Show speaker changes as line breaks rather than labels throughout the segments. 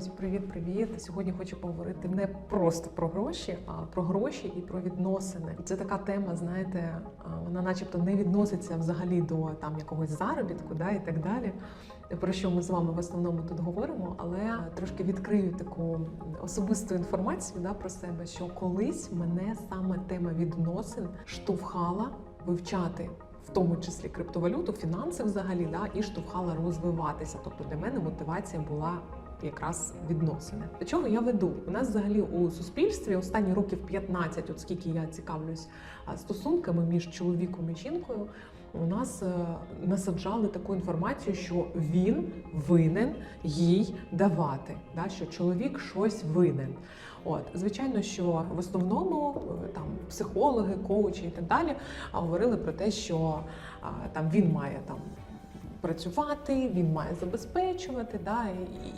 Друзі, привіт-привіт! Сьогодні хочу поговорити не просто про гроші, а про гроші і про відносини. Це така тема, знаєте, вона, начебто, не відноситься взагалі до там якогось заробітку, да і так далі. Про що ми з вами в основному тут говоримо, але трошки відкрию таку особисту інформацію да, про себе, що колись мене саме тема відносин штовхала вивчати. В тому числі криптовалюту, фінанси взагалі, да, і штовхала розвиватися. Тобто для мене мотивація була якраз відносини. До чого я веду? У нас взагалі у суспільстві останні років 15, от скільки я цікавлюсь стосунками між чоловіком і жінкою. У нас е, насаджали таку інформацію, що він винен їй давати, да, що чоловік щось винен. От, звичайно, що в основному е, там психологи, коучі і так далі говорили про те, що там він має там працювати, він має забезпечувати, да,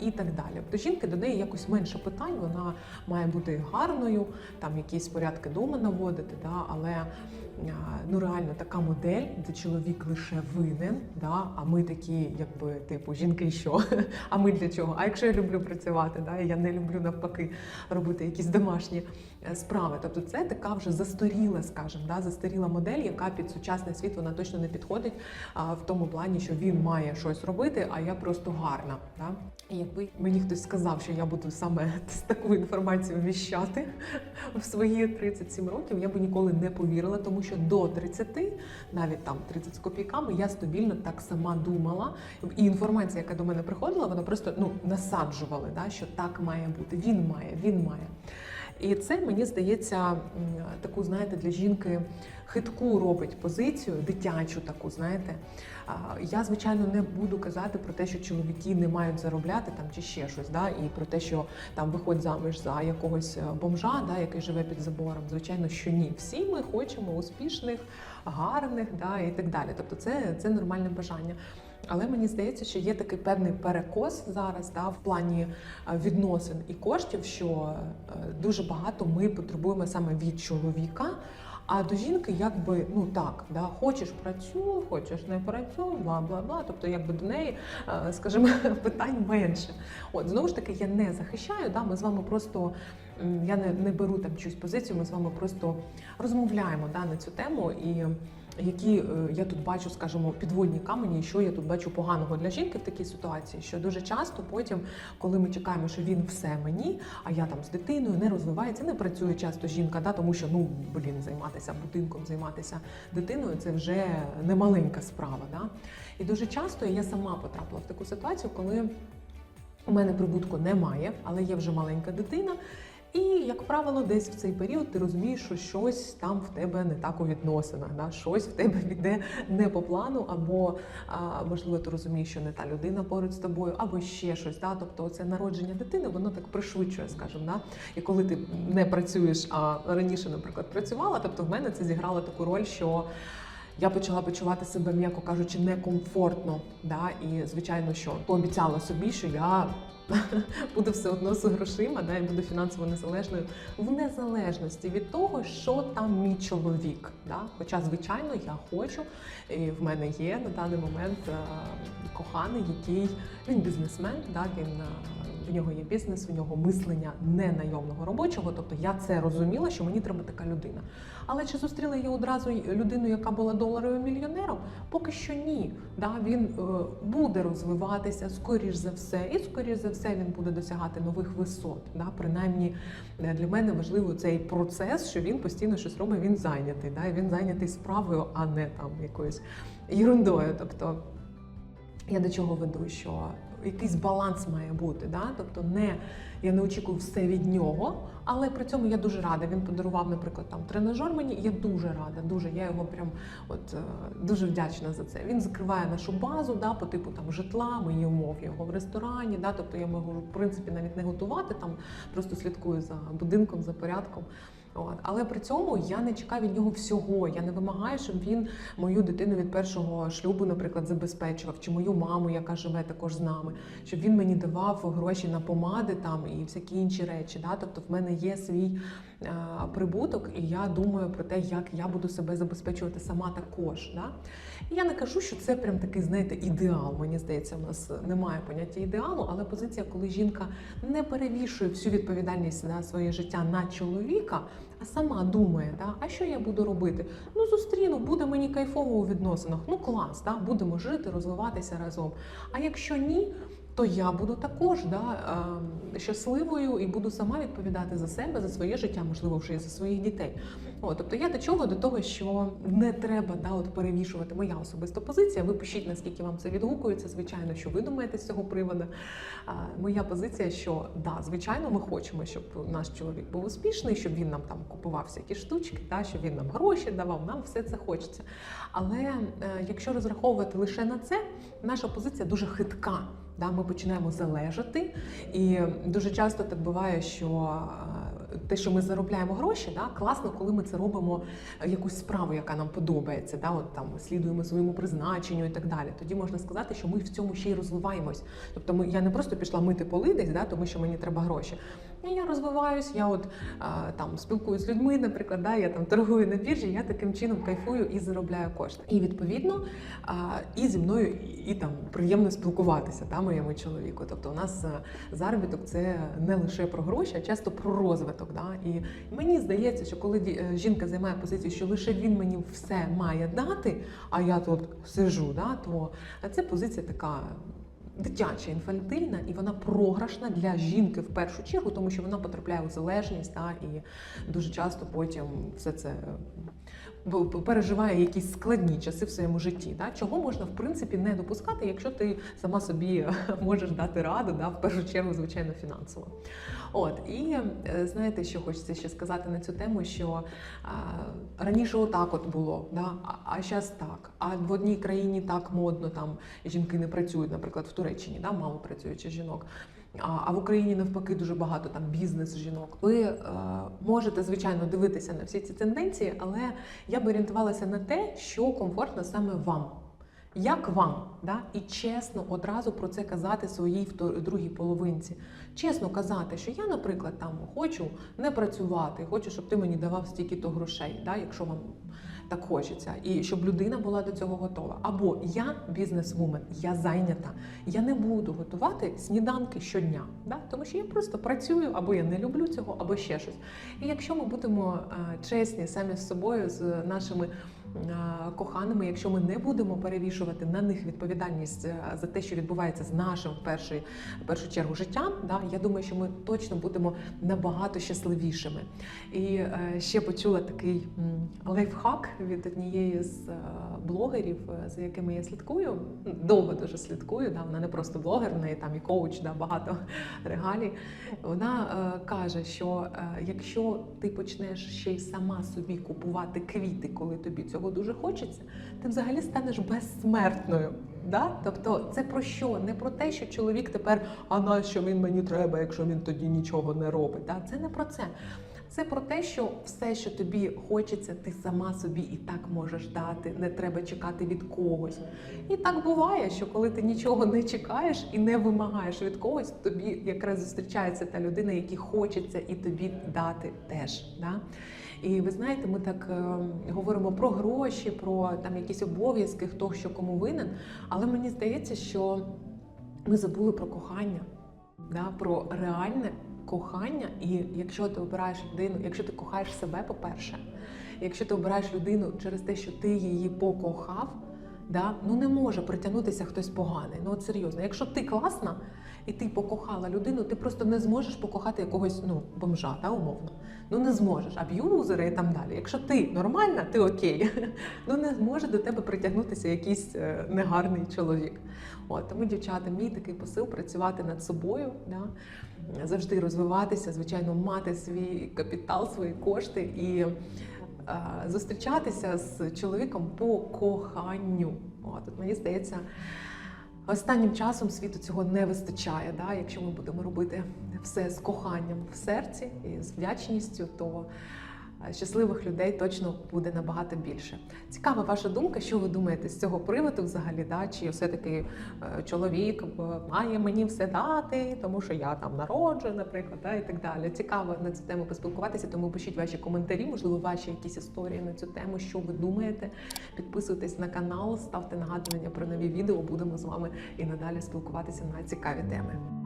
і, і так далі. До жінки до неї якось менше питань, вона має бути гарною, там якісь порядки дома наводити, да, але ну реально така модель, де чоловік лише винен, да, а ми такі, якби типу, жінки, що? А ми для чого? А якщо я люблю працювати, да, я не люблю навпаки робити якісь домашні е, справи. Тобто це така вже застаріла, скажімо, да, застаріла модель, яка під сучасний світ вона точно не підходить а, в тому плані, що він має щось робити, а я просто гарна. Да? І якби мені хтось сказав, що я буду саме таку інформацію віщати в свої 37 років, я би ніколи не повірила, тому що до 30, навіть там 30 з копійками, я стабільно так сама думала. І інформація, яка до мене приходила, вона просто ну насаджувала, да, що так має бути. Він має, він має. І це мені здається таку, знаєте, для жінки хитку робить позицію, дитячу таку, знаєте. Я, звичайно, не буду казати про те, що чоловіки не мають заробляти там чи ще щось, да, і про те, що там виходь заміж за якогось е, бомжа, да, який живе під забором. Звичайно, що ні. Всі ми хочемо успішних, гарних, да, і так далі. Тобто, це, це нормальне бажання. Але мені здається, що є такий певний перекос зараз да, в плані е, відносин і коштів, що е, дуже багато ми потребуємо саме від чоловіка. А до жінки, якби ну так, да, хочеш працюй, хочеш не працюй, бла бла бла. Тобто, якби до неї, е, скажімо, питань менше. От знову ж таки, я не захищаю. Да, Ми з вами просто я не не беру там чусь позицію. Ми з вами просто розмовляємо да, на цю тему і які е, я тут бачу, скажімо, підводні камені, що я тут бачу поганого для жінки в такій ситуації, що дуже часто потім, коли ми чекаємо, що він все мені, а я там з дитиною не розвивається, не працює часто жінка, да, тому що ну блін, займатися будинком, займатися дитиною це вже не маленька справа. Да? І дуже часто я сама потрапила в таку ситуацію, коли у мене прибутку немає, але є вже маленька дитина. І, як правило, десь в цей період ти розумієш, що щось там в тебе не так у відносинах, да? щось в тебе йде не по плану, або можливо, ти розумієш, що не та людина поруч з тобою, або ще щось. Да? Тобто, це народження дитини, воно так пришвидшує, скажімо. Да? І коли ти не працюєш, а раніше, наприклад, працювала, тобто в мене це зіграло таку роль, що. Я почала почувати себе, м'яко кажучи, некомфортно. Да? І звичайно, що пообіцяла собі, що я буду все одно з грошима, да, і буду фінансово незалежною в незалежності від того, що там мій чоловік. Да? Хоча, звичайно, я хочу, і в мене є на даний момент е, коханий, який він бізнесмен, да? він. Е, в нього є бізнес, в нього мислення не найомного робочого. Тобто я це розуміла, що мені треба така людина. Але чи зустріла я одразу людину, яка була доларовим мільйонером? Поки що ні. Да, Він е, буде розвиватися скоріш за все, і скоріш за все він буде досягати нових висот. Да? Принаймні е, для мене важливо цей процес, що він постійно щось робить. Він зайнятий. Да? Він зайнятий справою, а не там якоюсь ерундою. Тобто я до чого веду, що якийсь баланс має бути. Да? Тобто, не я не очікую все від нього, але при цьому я дуже рада. Він подарував, наприклад, там тренажер мені. Я дуже рада. Дуже я його прям от е, дуже вдячна за це. Він закриває нашу базу, да, по типу там житла, мої умов його в ресторані. Да, Тобто я можу в принципі навіть не готувати там, просто слідкую за будинком, за порядком. От. Але при цьому я не чекаю від нього всього. Я не вимагаю, щоб він мою дитину від першого шлюбу, наприклад, забезпечував, чи мою маму, яка живе також з нами, щоб він мені давав гроші на помади там і всякі інші речі. Да? Тобто в мене є свій е, прибуток, і я думаю про те, як я буду себе забезпечувати сама також. Да? І я не кажу, що це прям такий, знаєте, ідеал. Мені здається, в нас немає поняття ідеалу, але позиція, коли жінка не перевішує всю відповідальність на своє життя на чоловіка, а сама думає, да, а що я буду робити? Ну, зустріну, буде мені кайфово у відносинах. Ну клас, да, будемо жити, розвиватися разом. А якщо ні, то я буду також да, е, щасливою і буду сама відповідати за себе, за своє життя, можливо, вже і за своїх дітей. О, тобто я до чого? До того, що не треба да, от перевішувати моя особиста позиція. Ви пишіть, наскільки вам це відгукується. Звичайно, що ви думаєте з цього приводу. Моя позиція, що да, звичайно, ми хочемо, щоб наш чоловік був успішний, щоб він нам там купував всякі штучки, да, щоб він нам гроші давав. Нам все це хочеться. Але е, якщо розраховувати лише на це, наша позиція дуже хитка. Да, ми починаємо залежати, і дуже часто так буває, що е, те, що ми заробляємо гроші, да, класно, коли ми це робимо е, якусь справу, яка нам подобається, да, от там слідуємо своєму призначенню і так далі. Тоді можна сказати, що ми в цьому ще й розвиваємось. Тобто, ми я не просто пішла мити поли десь, да, тому що мені треба гроші. І я розвиваюсь, я от а, там спілкуюсь з людьми, наприклад, да, я там торгую на біржі, я таким чином кайфую і заробляю кошти. І відповідно, а, і зі мною і, і там приємно спілкуватися, да, моєму чоловіку. Тобто, у нас заробіток це не лише про гроші, а часто про розвиток. Да? І мені здається, що коли е, жінка займає позицію, що лише він мені все має дати, а я тут сижу, да, то це позиція така дитяча, інфантильна, і вона програшна для жінки в першу чергу, тому що вона потрапляє у залежність, та, і дуже часто потім все це е, переживає якісь складні часи в своєму житті. Да? Чого можна в принципі не допускати, якщо ти сама собі можеш дати раду, да? в першу чергу, звичайно, фінансово. От і е, знаєте, що хочеться ще сказати на цю тему, що а, раніше отак от було, да? а, а зараз так. А в одній країні так модно, там жінки не працюють, наприклад, в Туреччині, да? мало працюючих жінок. А в Україні навпаки дуже багато там бізнес жінок. Ви е, можете звичайно дивитися на всі ці тенденції, але я б орієнтувалася на те, що комфортно саме вам. Як вам, да? і чесно одразу про це казати своїй другій половинці. Чесно казати, що я, наприклад, там хочу не працювати, хочу, щоб ти мені давав стільки-то грошей, да? якщо вам так хочеться, і щоб людина була до цього готова. Або я бізнес-вумен, я зайнята, я не буду готувати сніданки щодня, да? тому що я просто працюю, або я не люблю цього, або ще щось. І якщо ми будемо е, чесні самі з собою, з нашими коханими, якщо ми не будемо перевішувати на них відповідальність е, за те, що відбувається з нашим в першу, в першу чергу життям, да, я думаю, що ми точно будемо набагато щасливішими. І е, ще почула такий лайфхак від однієї з е, блогерів, е, за якими я слідкую. Довго дуже слідкую. Да, вона не просто блогер, в неї там і коуч, да, багато регалій. Вона е, каже, що е, якщо ти почнеш ще й сама собі купувати квіти, коли тобі цього дуже хочеться, ти взагалі станеш безсмертною. Да? Тобто це про що? Не про те, що чоловік тепер, а нащо він мені треба, якщо він тоді нічого не робить. Да? Це не про це. Це про те, що все, що тобі хочеться, ти сама собі і так можеш дати. Не треба чекати від когось. І так буває, що коли ти нічого не чекаєш і не вимагаєш від когось, тобі якраз зустрічається та людина, якій хочеться і тобі дати теж. Да? І ви знаєте, ми так е, говоримо про гроші, про там якісь обов'язки, хто що кому винен. Але мені здається, що ми забули про кохання, да? про реальне кохання. І якщо ти обираєш людину, якщо ти кохаєш себе, по-перше, якщо ти обираєш людину через те, що ти її покохав. Да? Ну не може притягнутися хтось поганий. Ну от серйозно, якщо ти класна і ти покохала людину, ти просто не зможеш покохати якогось ну бомжа, да, умовно. Ну не зможеш, а б'юзери і там далі. Якщо ти нормальна, ти окей. Ну не зможе до тебе притягнутися якийсь е, негарний чоловік. От тому, дівчата, мій такий посил працювати над собою, да? завжди розвиватися, звичайно, мати свій капітал, свої кошти і е, зустрічатися з чоловіком по коханню. От мені здається, останнім часом світу цього не вистачає. Да? Якщо ми будемо робити все з коханням в серці і з вдячністю, то щасливих людей точно буде набагато більше. Цікава ваша думка, що ви думаєте з цього приводу взагалі? Да? Чи все-таки е, чоловік е, має мені все дати, тому що я там народжую, наприклад, да? і так далі. Цікаво на цю тему поспілкуватися, тому пишіть ваші коментарі, можливо, ваші якісь історії на цю тему, що ви думаєте. Підписуйтесь на канал, ставте нагадування про нові відео. Будемо з вами і надалі спілкуватися на цікаві теми.